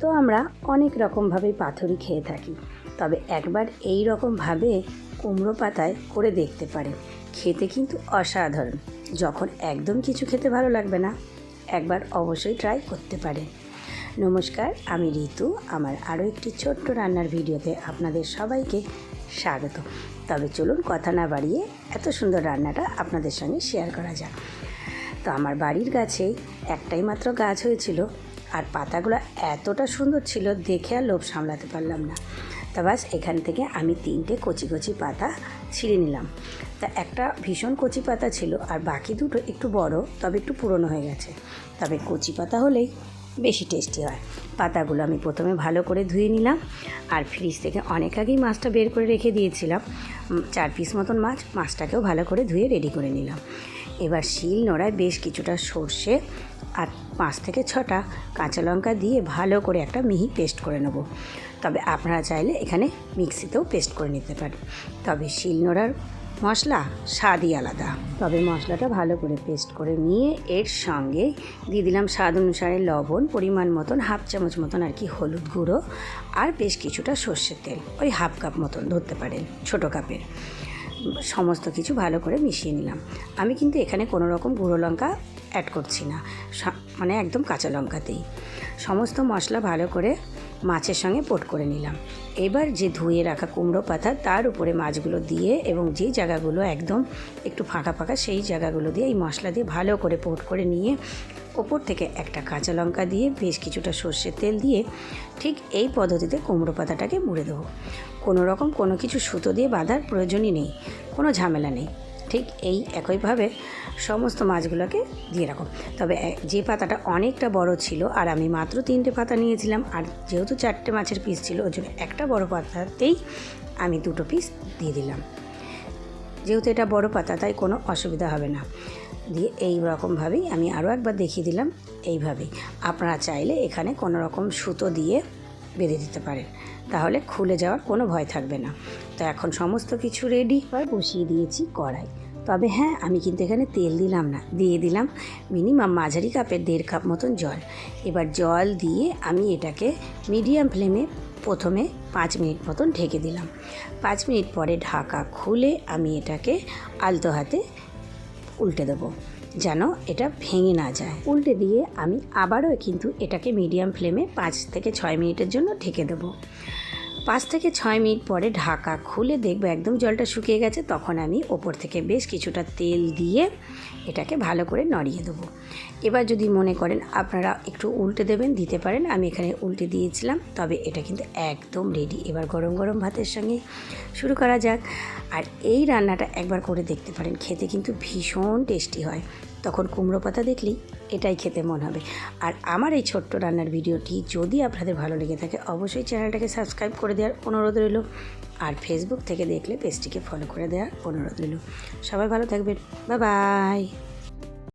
তো আমরা অনেক রকমভাবেই পাথরি খেয়ে থাকি। তবে একবার এই রকমভাবে কুমড়ো পাতায় করে দেখতে পারে। খেতে কিন্তু অসাধারণ। যখন একদম কিছু খেতে ভালো লাগবে না, একবার অবশ্যই ট্রাই করতে পারে। নমস্কার, আমি ঋতু। আমার আরও একটি ছোট্ট রান্নার ভিডিওতে আপনাদের সবাইকে স্বাগত। তবে চলুন কথা না বাড়িয়ে এত সুন্দর রান্নাটা আপনাদের সঙ্গে শেয়ার করা যাক। তো আমার বাড়ির গাছেই একটাই মাত্র গাছ হয়েছিল আর পাতাগুলো এতটা সুন্দর ছিল, দেখে আর লোভ সামলাতে পারলাম না। তা বাস, এখান থেকে আমি তিনটে কচি কচি পাতা ছিঁড়ে নিলাম। তা একটা ভীষণ কচি পাতা ছিল আর বাকি দুটো একটু বড়, তবে একটু পুরনো হয়ে গেছে। তবে কচি পাতা হলেই বেশি টেস্টি হয়। পাতাগুলো আমি প্রথমে ভালো করে ধুয়ে নিলাম আর ফ্রিজ থেকে অনেক আগেই মাছটা বের করে রেখে দিয়েছিলাম। চার পিস মতন মাছ, মাছটাকেও ভালো করে ধুয়ে রেডি করে নিলাম। এবার শিল নোড়ায় বেশ কিছুটা সর্ষে আর পাঁচ থেকে ছটা কাঁচা লঙ্কা দিয়ে ভালো করে একটা মিহি পেস্ট করে নেব। তবে আপনারা চাইলে এখানে মিক্সিতেও পেস্ট করে নিতে পারেন। তবে শিল নোড়ার মশলা স্বাদই আলাদা। তবে মশলাটা ভালো করে পেস্ট করে নিয়ে এর সঙ্গে দিয়ে দিলাম স্বাদ অনুসারে লবণ, পরিমাণ মতন, হাফ চামচ মতন আর কি হলুদ গুঁড়ো আর বেশ কিছুটা সর্ষের তেল। ওই হাফ কাপ মতন ধরতে পারেন, ছোটো কাপের। সমস্ত কিছু ভালো করে মিশিয়ে নিলাম। আমি কিন্তু এখানে কোনো রকম গুঁড়ো লঙ্কা অ্যাড করছি না। মানে একদম কাঁচা লঙ্কাতেই। সমস্ত মশলা ভালো করে মাছের সঙ্গে পোট করে নিলাম। এবার যে ধুয়ে রাখা কুমড়ো পাতা, তার উপরে মাছগুলো দিয়ে এবং যে জায়গাগুলো একদম একটু ফাঁকা ফাঁকা, সেই জায়গাগুলো দিয়ে এই মশলা দিয়ে ভালো করে পোট করে নিয়ে ওপর থেকে একটা কাঁচা লঙ্কা দিয়ে বেশ কিছুটা সর্ষের তেল দিয়ে ঠিক এই পদ্ধতিতে কুমড়ো পাতাটাকে মুড়ে দেবো। কোনো রকম কোনো কিছু সুতো দিয়ে বাঁধার প্রয়োজনই নেই, কোনো ঝামেলা নেই। ঠিক এই একইভাবে সমস্ত মাছগুলোকে দিয়ে রাখো। তবে যে পাতাটা অনেকটা বড় ছিল, আর আমি মাত্র তিনটে পাতা নিয়েছিলাম, আর যেহেতু চারটে মাছের পিস ছিল, ওই জন্য একটা বড় পাতাতেই আমি দুটো পিস দিয়ে দিলাম। যেহেতু এটা বড় পাতা, তাই কোনো অসুবিধা হবে না। দিয়ে এই রকমভাবেই আমি আরও একবার দেখিয়ে দিলাম, এইভাবেই। আপনারা চাইলে এখানে কোনো রকম সুতো দিয়ে বেঁধে দিতে পারেন, তাহলে খুলে যাওয়ার কোনো ভয় থাকবে না। তো এখন সমস্ত কিছু রেডি এবার বসিয়ে দিয়েছি কড়াই। তবে হ্যাঁ আমি কিন্তু এখানে তেল দিলাম না। দিয়ে দিলাম মিনিমাম মাঝারি কাপের দেড় কাপ মতন জল। এবার জল দিয়ে আমি এটাকে মিডিয়াম ফ্লেমে প্রথমে পাঁচ মিনিট মতন ঢেকে দিলাম। পাঁচ মিনিট পরে ঢাকা খুলে আমি এটাকে আলতো হাতে উল্টে দেবো, যেন এটা ভেঙে না যায়। উল্টে দিয়ে আমি আবারও কিন্তু এটাকে মিডিয়াম ফ্লেমে পাঁচ থেকে ছয় মিনিটের জন্য ঢেকে দেবো। পাঁচ থেকে ছয় মিনিট পরে ঢাকা খুলে দেখব একদম জলটা শুকিয়ে গেছে, তখন আমি ওপর থেকে বেশ কিছুটা তেল দিয়ে এটাকে ভালো করে নড়িয়ে দেবো। এবার যদি মনে করেন আপনারা একটু উল্টে দেবেন, দিতে পারেন, আমি এখানে উল্টে দিয়েছিলাম, তবে এটা কিন্তু একদম রেডি এবার গরম গরম ভাতের সঙ্গে শুরু করা যাক। আর এই রান্নাটা একবার করে দেখতে পারেন, খেতে কিন্তু ভীষণ টেস্টি হয়। তখন কুমড়ো পাতা দেখলেই এটাই খেতে মন হবে। আর আমার এই ছোট্ট রান্নার ভিডিওটি যদি আপনাদের ভালো লেগে থাকে, অবশ্যই চ্যানেলটাকে সাবস্ক্রাইব করে দেওয়ার অনুরোধ রইল। আর ফেসবুক থেকে দেখলে পেজটিকে ফলো করে দেওয়ার অনুরোধ রইল। সবাই ভালো থাকবেন। বা বাই